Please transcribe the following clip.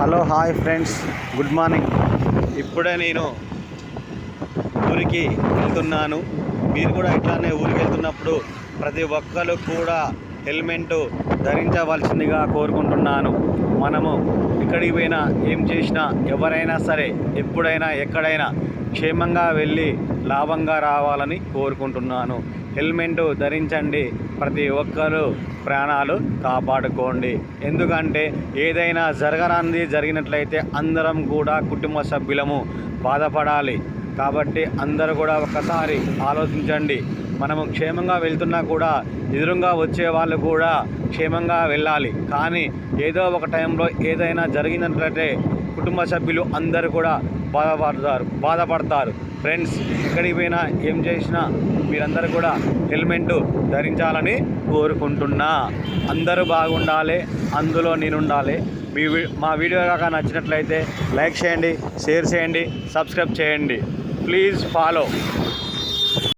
Hello hi friends. Good morning. ఇప్పుడే నేను ఊరికి వెళ్తున్నాను. మీరు కూడా ఇట్లానే ఊరికి వెళ్తున్నప్పుడు ప్రతి ఒక్కరు కూడా హెల్మెట్ ధరించవలసిందిగా కోరుకుంటున్నాను. మనము ఎక్కడికి పోయినా ఏం చేసినా ఎవరైనా సరే ఎప్పుడైనా ఎక్కడైనా క్షేమంగా వెళ్ళి లాభంగా రావాలని కోరుకుంటున్నాను. హెల్మెట్ ధరించండి. ప్రతి ఒక్కరూ ప్రాణాలు కాపాడుకోండి. ఎందుకంటే ఏదైనా జరగరానిది జరిగినట్లయితే అందరం కూడా కుటుంబ సభ్యులము బాధపడాలి. కాబట్టి అందరూ కూడా ఒకసారి ఆలోచించండి. మనము క్షేమంగా వెళ్తున్నా కూడా ఎదురుగా వచ్చే వాళ్ళు కూడా క్షేమంగా వెళ్ళాలి. కానీ ఏదో ఒక టైంలో ఏదైనా జరిగినట్లయితే కుటుంబ సభ్యులు అందరూ కూడా బాధపడతారు బాధపడతారు. ఫ్రెండ్స్ ఎక్కడికి పోయినా ఏం చేసినా మీరందరూ కూడా హెల్మెట్ ధరించాలని కోరుకుంటున్నా. అందరూ బాగుండాలి అందులో నేను ఉండాలి మీ వీ- మా వీడియో కాక నచ్చినట్లయితే లైక్ చేయండి షేర్ చేయండి సబ్స్క్రైబ్ చేయండి. Please follow